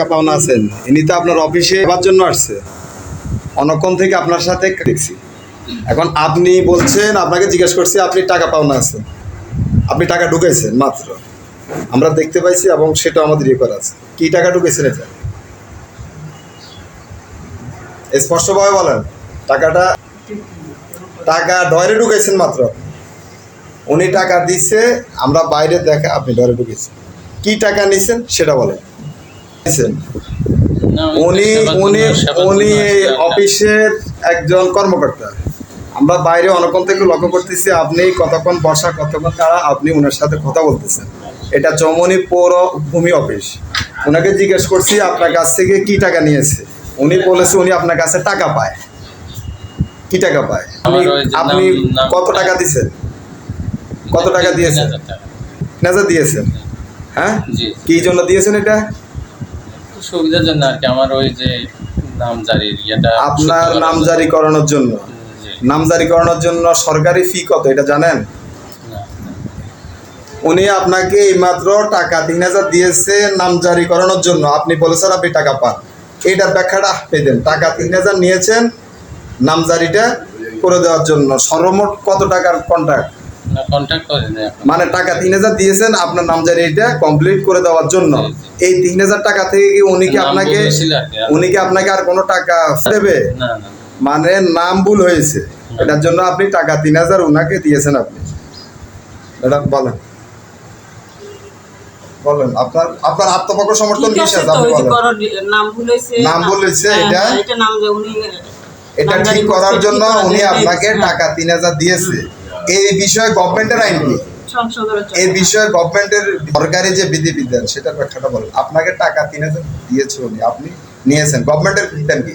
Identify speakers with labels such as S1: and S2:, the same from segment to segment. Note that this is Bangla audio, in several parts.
S1: টাকা পাওনা আছেন। ইনি তো আপনার অফিসে এবার জন্য আসছে। অনক্ষণ থেকে আপনার সাথে দেখছি। এখন আপনি বলছেন, আপনাকে জিজ্ঞেস করছি, আপনি টাকা পাওনা আছেন। আপনি টাকা ঢুকেছেন, মাত্র। আমরা দেখতে পাইছি এবং সেটা আমাদের রেকর্ড আছে। কি টাকা ঢুকেছেন এটা? স্পষ্টভাবে বলেন। টাকাটা, টাকা ডরে ঢুকেছেন মাত্র। উনি টাকা দিচ্ছে আমরা বাইরে দেখা, আপনি ডরে ঢুকেছেন। কি টাকা নিছেন, সেটা বলেন। উনি উনি উনি অফিসের একজন কর্মকর্তা। আমরা বাইরে অনেকক্ষণ থেকে লক্ষ্য করতেছি আপনি কতক্ষণ বসা কতক্ষণ তারা আপনি ওনার সাথে কথা বলতেছেন। এটা চৌমনি পৌর ভূমি অফিস। ওনাকে জিজ্ঞেস করছি আপনার কাছ থেকে কি টাকা নিয়েছে? উনি বলেছে উনি আপনার কাছে টাকা পায়। কি টাকা পায়? আপনি কত টাকা দিয়েছেন? কত টাকা দিয়েছেন? নেজা দিয়েছেন? হ্যাঁ? কি জন্য দিয়েছেন এটা?
S2: সুবিধার জন্য আর কি আমার ওই যে নাম জারি ইয়েটা
S1: আপনার নাম। জারি করানোর জন্য? নাম জারি করানোর জন্য সরকারি ফি কত? এটা জানেন। উনি আপনাকে এইমাত্র টাকা তিন হাজার দিয়েছে নাম জারি করানোর জন্য। আপনি বলেছেন আপনি টাকা পান। এইটার ব্যাখ্যাটা পেতেন টাকা তিন হাজার নিয়েছেন নামজারিটা করে দেওয়ার জন্য। সর্বমোট কত টাকার কন্ট্রাক্ট মানে টাকা তিন হাজার দিয়েছেন আপনার নাম জারি এটা কমপ্লিট করে দেওয়ার জন্য। এই তিন হাজার টাকা থেকে কি উনি কি আপনাকে। উনি কি আপনাকে আর কোনো টাকা দেবে? মানে নাম ভুল হয়েছে। এটার জন্য আপনি টাকা তিন হাজার ওনাকে দিয়েছেন আপনি। এটা বলেন। বলেন আপনার আপনার আত্মপক্ষ সমর্থন
S3: ঠিক আছে
S1: বিশ্বাস আপনি বলেন।
S3: নাম ভুল হয়েছে
S1: নাম ভুল হয়েছে,
S3: হ্যাঁ,
S1: এটা?
S3: হ্যাঁ, এটা নাম যে উনি
S1: এটা ঠিক করার জন্য উনি আপনাকে
S3: হ্যাঁ,
S1: টাকা তিন হাজার দিয়েছে। এই বিষয়ে গভর্নমেন্টের আইন কি? এই বিষয়ে গভর্নমেন্টের সরকারি যে বিধি বিধান সেটার ব্যাখ্যাটা বলেন আপনাকে টাকা তিন হাজার দিয়েছে উনি আপনি নিয়েছেন। গভর্নমেন্টের বিধান কি?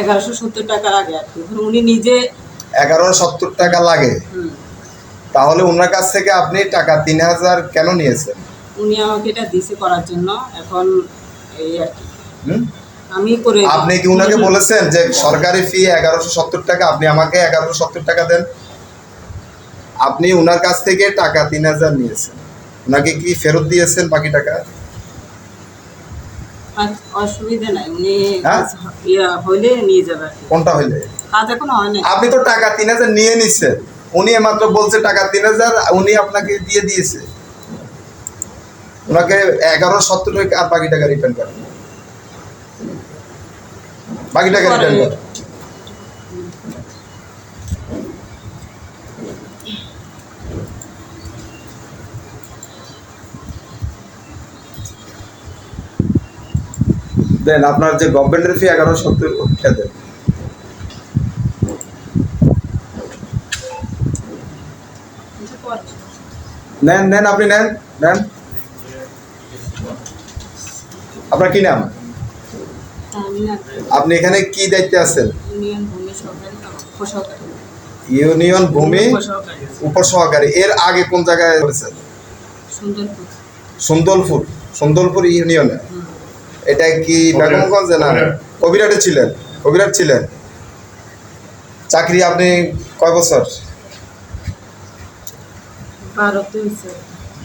S3: এগারোশো সত্তর টাকার আগে আর কি। উনি নিজে
S1: সত্তর টাকা লাগে। তাহলে ওনার কাছ থেকে আপনি টাকা তিন হাজার কেন নিয়েছেন?
S3: উনি আমাকে এটা দিছে করার জন্য। এখন এই আর কি? আমি করে
S1: আপনি কি উনাকে বলেছেন যে সরকারি ফি এগারোশো সত্তর টাকা? আপনি আমাকে এগারোশো সত্তর টাকা দেন। আপনি উনার কাছ থেকে টাকা তিন হাজার নিয়েছেন। উনাকে কি ফেরত দিয়েছেন বাকি টাকা?
S3: অসুবিধা নাই উনি
S1: হ্যাঁ?
S3: কাজ হ- হইলে নিয়ে যাবে।
S1: কোনটা হইলে?
S3: কাজ এখনও
S1: আপনি তো টাকা তিন হাজার নিয়ে নিচ্ছেন উনি মাত্র বলছে টাকা তিন হাজার উনি আপনাকে দিয়ে দিয়েছে। ওনাকে এগারো সত্তর টাকা আর বাকি টাকা রিটার্ন করেন। বাকি টাকা রিটার্ন করেন। দেন। আপনার যে গভর্নমেন্টের ফি এগারো সত্তর ওটা দেন। নেন নেন আপনি নেন নেন। আপনার কি নাম? আপনি এখানে কি দায়িত্বে আছেন?
S3: ইউনিয়ন ভূমি উপসহকারী।
S1: এর আগে কোন জায়গায় করেছেন
S3: সুন্দরপুর।
S1: সুন্দরপুর। সুন্দরপুর ইউনিয়নে? এটা কি বেগমগঞ্জে না? কবিরাটে ছিলেন? কবিরাট ছিলেন? চাকরি আপনি কয় বছর?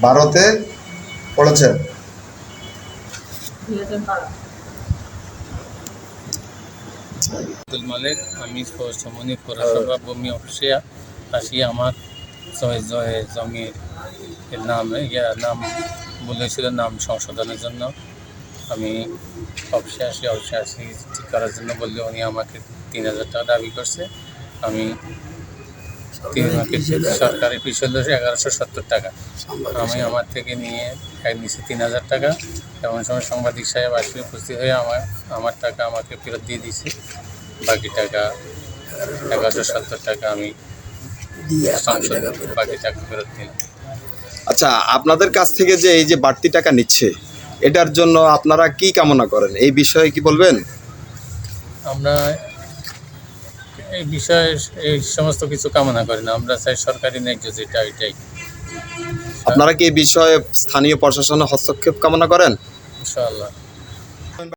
S3: ভারতে
S1: পড়েছেন?
S2: আব্দুল মালিক, আমি সমনি পৌরসভা ভূমি অফিসে আসি আমার জমির নাম ইয়ার নাম বলেছিল, নাম সংশোধনের জন্য। আমি অফিসে আসি অফিসে আসি ঠিক করার জন্য বললে, উনি আমাকে তিন হাজার টাকা দাবি করছে। আমি তিন আমাকে সরকারি ফিস হলো এগারোশো সত্তর টাকা। আমি আমার থেকে নিয়ে এক নিচে তিন হাজার টাকা এমন সময় সাংবাদিক সাহেব আসলে উপস্থিত হয়ে আমার আমার টাকা আমাকে ফেরত দিয়ে দিয়েছে। বাকি টাকা এগারোশো সত্তর টাকা আমি বাকি টাকা ফেরত দিলাম।
S1: আচ্ছা আপনাদের কাছ থেকে যে এই যে বাড়তি টাকা নিচ্ছে এটার জন্য আপনারা কি কামনা করেন? এই বিষয়ে কি বলবেন?
S2: আমরা এই বিষয়ে এই সমস্ত কিছু কামনা করি না। আমরা চাই সরকারি ন্যায্য যেটা ওইটাই।
S1: আপনারা কি এই বিষয়ে স্থানীয় প্রশাসনের হস্তক্ষেপ কামনা করেন?
S2: ইনশাআল্লাহ।